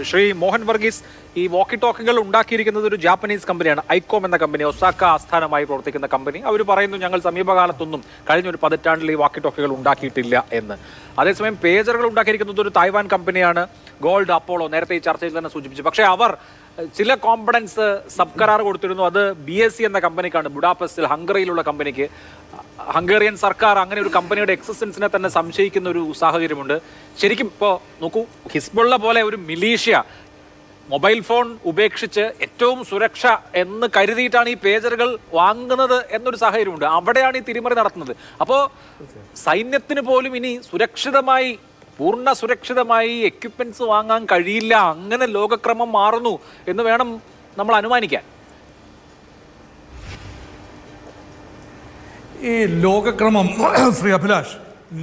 ശ്രീ മോഹൻ വർഗീസ് ഈ വോക്കി ടോക്കുകൾ ഉണ്ടാക്കിയിരിക്കുന്നത് ഒരു ജാപ്പനീസ് കമ്പനിയാണ്. ഐക്കോം എന്ന കമ്പനി ഒസാക്ക ആസ്ഥാനമായി പ്രവർത്തിക്കുന്ന കമ്പനി. അവർ പറയുന്നു ഞങ്ങൾ സമീപകാലത്തൊന്നും കഴിഞ്ഞ ഒരു പതിറ്റാണ്ടിൽ ഈ വാക്കി ടോക്കുകൾ ഉണ്ടാക്കിയിട്ടില്ല എന്ന്. അതേസമയം പേജറുകൾ ഉണ്ടാക്കിയിരിക്കുന്നത് ഒരു തായ്വാൻ കമ്പനിയാണ് ഗോൾഡ് അപ്പോളോ നേരത്തെ ഈ ചർച്ചയിൽ തന്നെ സൂചിപ്പിച്ചു. പക്ഷേ അവർ ചില കോമ്പണൻസ് സബ് കരാർ കൊടുത്തിരുന്നു. അത് ബി എസ് സി എന്ന കമ്പനിക്കാണ് ബുഡാപെസ്റ്റിൽ ഹംഗറിയിലുള്ള കമ്പനിക്ക് ഹംഗേറിയൻ സർക്കാർ അങ്ങനെ ഒരു കമ്പനിയുടെ എക്സിസ്റ്റൻസിനെ തന്നെ സംശയിക്കുന്ന ഒരു സാഹചര്യമുണ്ട്. ശരിക്കും ഇപ്പോൾ നോക്കൂ ഹിസ്ബുള്ള പോലെ ഒരു മിലീഷ്യ മൊബൈൽ ഫോൺ ഉപേക്ഷിച്ച് ഏറ്റവും സുരക്ഷ എന്ന് കരുതിയിട്ടാണ് ഈ പേജറുകൾ വാങ്ങുന്നത് എന്നൊരു സാഹചര്യമുണ്ട്. അവിടെയാണ് ഈ തിരിമറി നടത്തുന്നത്. അപ്പോൾ സൈന്യത്തിന് പോലും ഇനി സുരക്ഷിതമായി പൂർണ സുരക്ഷിതമായി എക്യുപ്മെന്റ്സ് വാങ്ങാൻ കഴിയില്ല അങ്ങനെ ലോകക്രമം മാറുന്നു എന്ന് വേണം നമ്മൾ അനുമാനിക്കാൻ. ഈ ലോകക്രമം ശ്രീ അഭിലാഷ്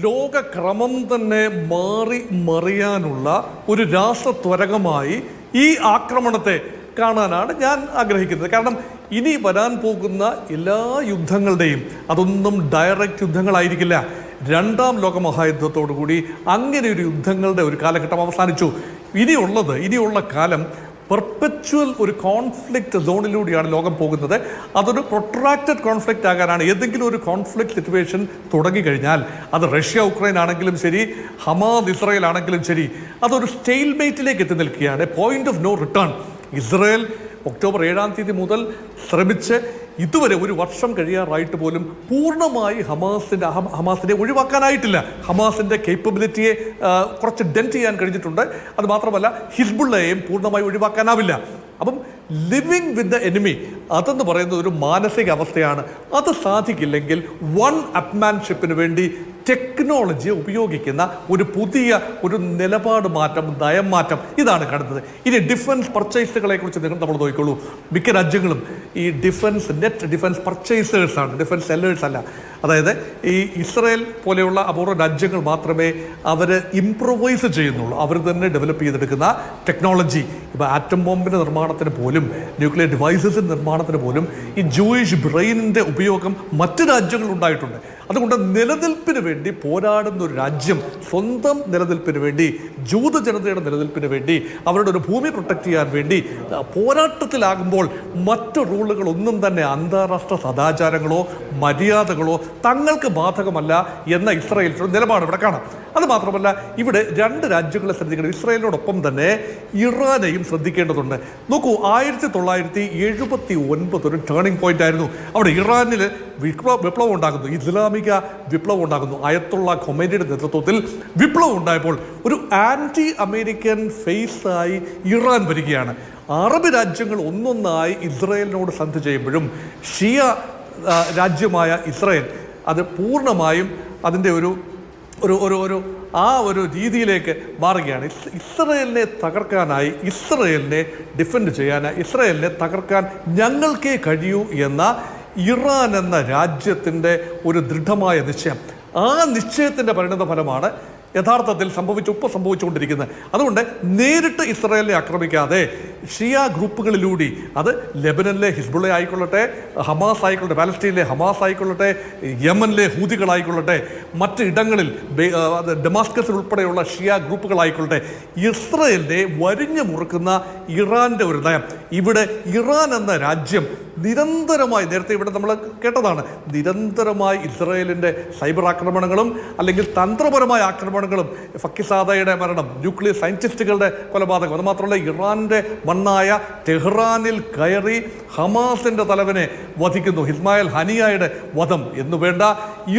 ലോകക്രമം തന്നെ മാറി മറിയാനുള്ള ഒരു രാഷ്ട്രത്വരകമായി ഈ ആക്രമണത്തെ കാണാനാണ് ഞാൻ ആഗ്രഹിക്കുന്നത്. കാരണം ഇനി വരാൻ പോകുന്ന എല്ലാ യുദ്ധങ്ങളുടെയും അതൊന്നും ഡയറക്റ്റ് യുദ്ധങ്ങളായിരിക്കില്ല. രണ്ടാം ലോകമഹായുദ്ധത്തോടുകൂടി മഹായുദ്ധത്തോടു കൂടി അങ്ങനെ ഒരു യുദ്ധങ്ങളുടെ ഒരു കാലഘട്ടം അവസാനിച്ചു. ഇനിയുള്ളത് ഇനിയുള്ള കാലം പെർപ്പച്വൽ ഒരു കോൺഫ്ലിക്റ്റ് സോണിലൂടെയാണ് ലോകം പോകുന്നത്. അതൊരു പ്രൊട്രാക്റ്റഡ് കോൺഫ്ലിക്റ്റ് ആകാനാണ്. ഏതെങ്കിലും ഒരു കോൺഫ്ലിക്റ്റ് സിറ്റുവേഷൻ തുടങ്ങിക്കഴിഞ്ഞാൽ അത് റഷ്യ ഉക്രൈൻ ആണെങ്കിലും ശരി ഹമാദ് ഇസ്രയേൽ ആണെങ്കിലും ശരി അതൊരു സ്റ്റെയിൽമേറ്റിലേക്ക് എത്തി നിൽക്കുകയാണ്. Point of no return Israel October ഏഴാം തീയതി മുതൽ ശ്രമിച്ച് ഇതുവരെ ഒരു വർഷം കഴിയാറായിട്ട് പോലും പൂർണമായി ഹമാസിന്റെ ഹമ- ഹമാസിനെ ഒഴിവാക്കാനായിട്ടില്ല. ഹമാസിന്റെ കേപ്പബിലിറ്റിയെ കുറച്ച് ഡെന്റ് ചെയ്യാൻ കഴിഞ്ഞിട്ടുണ്ട്. അത് മാത്രമല്ല ഹിസ്ബുള്ളയെയും പൂർണമായി ഒഴിവാക്കാനാവില്ല. അപ്പം ലിവിങ് വിത്ത് ദ എനിമി അതെന്ന് പറയുന്നത് ഒരു മാനസിക അവസ്ഥയാണ് അത് സാധിക്കില്ലെങ്കിൽ വൺ അപ്മാൻഷിപ്പിന് വേണ്ടി ടെക്നോളജിയെ ഉപയോഗിക്കുന്ന ഒരു പുതിയ ഒരു നിലപാട് മാറ്റം നയം മാറ്റം ഇതാണ് കാണുന്നത് ഇനി ഡിഫൻസ് പർച്ചേസുകളെ കുറിച്ച് നിങ്ങൾ നമ്മൾ നോക്കിക്കോളൂ. മിക്ക രാജ്യങ്ങളും ഈ ഡിഫൻസ് നെറ്റ് ഡിഫൻസ് പർച്ചേസേഴ്സ് ആണ്. ഡിഫൻസ് സെല്ലേഴ്സ് അല്ല. അതായത് ഈ ഇസ്രയേൽ പോലെയുള്ള അപൂർവ രാജ്യങ്ങൾ മാത്രമേ അവർ ഇംപ്രൊവൈസ് ചെയ്യുന്നുള്ളൂ. അവർ തന്നെ ഡെവലപ്പ് ചെയ്തെടുക്കുന്ന ടെക്നോളജി ഇപ്പോൾ ആറ്റം ബോംബിന്റെ നിർമ്മാണത്തിന് പോലും ന്യൂക്ലിയർ ഡിവൈസസിന്റെ നിർമ്മാണത്തിന് പോലും ഈ ജൂയിഷ് ബ്രെയിനിന്റെ ഉപയോഗം മറ്റ് രാജ്യങ്ങളുണ്ടായിട്ടുണ്ട് അതുകൊണ്ട് നിലനിൽപ്പിന് വേണ്ടി പോരാടുന്ന ഒരു രാജ്യം സ്വന്തം നിലനിൽപ്പിന് വേണ്ടി ജൂത ജനതയുടെ നിലനിൽപ്പിന് വേണ്ടി അവരുടെ ഒരു ഭൂമി പ്രൊട്ടക്ട് ചെയ്യാൻ വേണ്ടി പോരാട്ടത്തിലാകുമ്പോൾ മറ്റു റൂളുകൾ ഒന്നും തന്നെ അന്താരാഷ്ട്ര സദാചാരങ്ങളോ മര്യാദകളോ തങ്ങൾക്ക് ബാധകമല്ല എന്ന ഇസ്രായേൽ ഒരു നിലപാട് ഇവിടെ കാണാം. അത് മാത്രമല്ല ഇവിടെ രണ്ട് രാജ്യങ്ങളെ ശ്രദ്ധിക്കണം ഇസ്രായേലിനോടൊപ്പം തന്നെ ഇറാനെയും ശ്രദ്ധിക്കേണ്ടതുണ്ട്. നോക്കൂ ആയിരത്തി തൊള്ളായിരത്തി എഴുപത്തി ഒൻപത് ഒരു ടേണിംഗ് പോയിന്റ് ആയിരുന്നു. അവിടെ ഇറാനിൽ വിപ്ലവം ഉണ്ടാകുന്നു ഇസ്ലാമിക വിപ്ലവം ഉണ്ടാകുന്നു. അയത്തുള്ള ഖൊമേനിയുടെ നേതൃത്വത്തിൽ വിപ്ലവം ഉണ്ടായപ്പോൾ ഒരു ആന്റി അമേരിക്കൻ ഫേസായി ഇറാൻ വരികയാണ്. അറബ് രാജ്യങ്ങൾ ഒന്നൊന്നായി ഇസ്രയേലിനോട് സന്ധി ചെയ്യുമ്പോഴും ഷിയ രാജ്യമായ ഇസ്രയേൽ അത് പൂർണമായും അതിന്റെ ഒരു ഒരു ഒരു ഒരു ആ ഒരു രീതിയിലേക്ക് മാറുകയാണ്. ഇസ് ഇസ്രയേലിനെ തകർക്കാനായി ഇസ്രയേലിനെ ഡിഫെൻഡ് ചെയ്യാനായി ഇസ്രയേലിനെ തകർക്കാൻ ഞങ്ങൾക്കേ കഴിയൂ എന്ന ഇറാൻ എന്ന രാജ്യത്തിന്റെ ഒരു ദൃഢമായ നിശ്ചയം. ആ നിശ്ചയത്തിന്റെ പരിണത ഫലമാണ് യഥാർത്ഥത്തിൽ സംഭവിച്ചു ഇപ്പോൾ സംഭവിച്ചുകൊണ്ടിരിക്കുന്നത് അതുകൊണ്ട് നേരിട്ട് ഇസ്രായേലിനെ ആക്രമിക്കാതെ ഷിയ ഗ്രൂപ്പുകളിലൂടെ അത് ലെബനനിലെ ഹിസ്ബുള്ള ആയിക്കൊള്ളട്ടെ ഹമാസ് ആയിക്കൊള്ളട്ടെ പാലസ്റ്റീനിലെ ഹമാസ് ആയിക്കൊള്ളട്ടെ യമനിലെ ഹൂതികളായിക്കൊള്ളട്ടെ മറ്റ് ഇടങ്ങളിൽ ഡെമാസ്കസിൽ ഉൾപ്പെടെയുള്ള ഷിയ ഗ്രൂപ്പുകളായിക്കൊള്ളട്ടെ ഇസ്രയേലിനെ വരിഞ്ഞു മുറുക്കുന്ന ഇറാന്റെ ഒരു നയം. ഇവിടെ ഇറാൻ എന്ന രാജ്യം നിരന്തരമായി നേരത്തെ ഇവിടെ നമ്മൾ കേട്ടതാണ് നിരന്തരമായി ഇസ്രയേലിന്റെ സൈബർ ആക്രമണങ്ങളും അല്ലെങ്കിൽ തന്ത്രപരമായ ആക്രമണങ്ങളും ഫക്കിസാദയുടെ മരണം ന്യൂക്ലിയർ സയന്റിസ്റ്റുകളുടെ കൊലപാതകം അത് മാത്രമല്ല ഇറാന്റെ മണ്ണായ ടെഹ്റാനിൽ കയറി ഹമാസിന്റെ തലവനെ വധിക്കുന്നു. ഹിസ്മായിൽ ഹനിയായുടെ വധം എന്നു വേണ്ട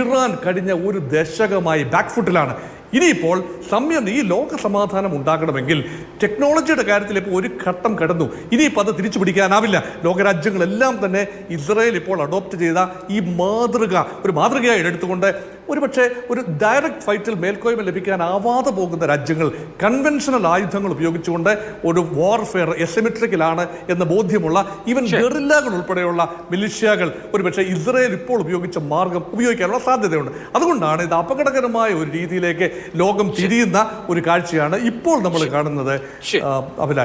ഇറാൻ കഴിഞ്ഞ ഒരു ദശകമായി ബാക്ക് ഫുട്ടിലാണ് ഇനിയിപ്പോൾ സംയം ഈ ലോക സമാധാനം ഉണ്ടാകണമെങ്കിൽ ടെക്നോളജിയുടെ കാര്യത്തിൽ ഇപ്പോൾ ഒരു ഘട്ടം കടന്നു. ഇനിയിപ്പോൾ അത് തിരിച്ചു പിടിക്കാനാവില്ല. ലോകരാജ്യങ്ങളെല്ലാം തന്നെ ഇസ്രായേൽ ഇപ്പോൾ അഡോപ്റ്റ് ചെയ്ത ഈ മാതൃക ഒരു മാതൃകയായി എടുത്തുകൊണ്ട് ഒരുപക്ഷെ ഒരു ഡയറക്റ്റ് ഫൈറ്റിൽ മേൽക്കോയ്മ ലഭിക്കാനാവാതെ പോകുന്ന രാജ്യങ്ങൾ കൺവെൻഷണൽ ആയുധങ്ങൾ ഉപയോഗിച്ചുകൊണ്ട് ഒരു വാർഫെയർ എസിമെട്രിക്കലാണ് എന്ന ബോധ്യമുള്ള ഈവൻ ഗറില്ലകൾ ഉൾപ്പെടെയുള്ള മിലിഷ്യകൾ ഒരുപക്ഷെ ഇസ്രയേൽ ഇപ്പോൾ ഉപയോഗിച്ച മാർഗം ഉപയോഗിക്കാനുള്ള സാധ്യതയുണ്ട്. അതുകൊണ്ടാണ് ഇത് അപകടകരമായ ഒരു രീതിയിലേക്ക് ലോകം തിരിയുന്ന ഒരു കാഴ്ചയാണ് ഇപ്പോൾ നമ്മൾ കാണുന്നത് അഭിലാഷ്.